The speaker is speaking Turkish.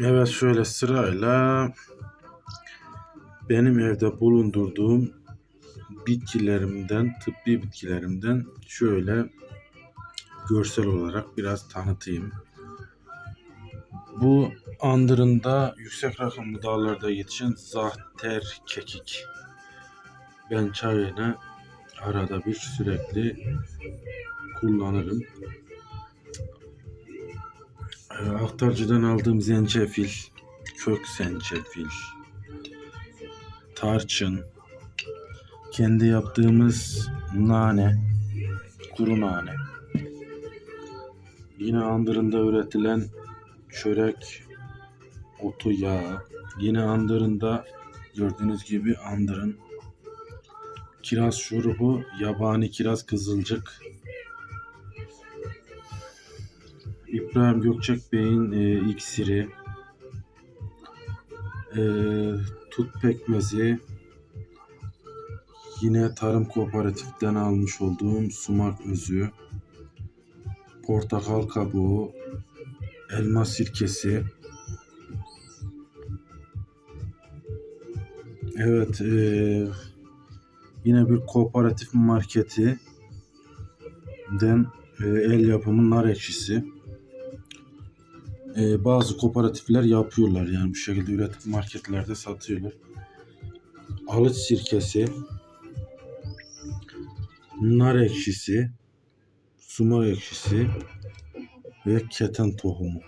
Evet şöyle sırayla benim evde bulundurduğum bitkilerimden, tıbbi bitkilerimden şöyle görsel olarak biraz tanıtayım. Bu andırında yüksek rakımlı dağlarda yetişen zahter kekik. Ben çayını arada bir sürekli kullanırım. Aktarcıdan aldığım zencefil, kök zencefil, tarçın, kendi yaptığımız nane, kuru nane. Yine andırında üretilen çörek otu yağı. Yine andırında gördüğünüz gibi andırın kiraz şurubu, yabani kiraz kızılcık, İbrahim Gökçek Bey'in e, iksiri, e, tut pekmezi, yine Tarım Kooperatif'ten almış olduğum sumak özü, portakal kabuğu, elma sirkesi. Evet, e, yine bir kooperatif marketi den e, el yapımı nar ekşisi. E, bazı kooperatifler yapıyorlar yani bu şekilde üretip marketlerde satıyorlar. Alıç sirkesi, nar ekşisi, sumak ekşisi ve keten tohumu.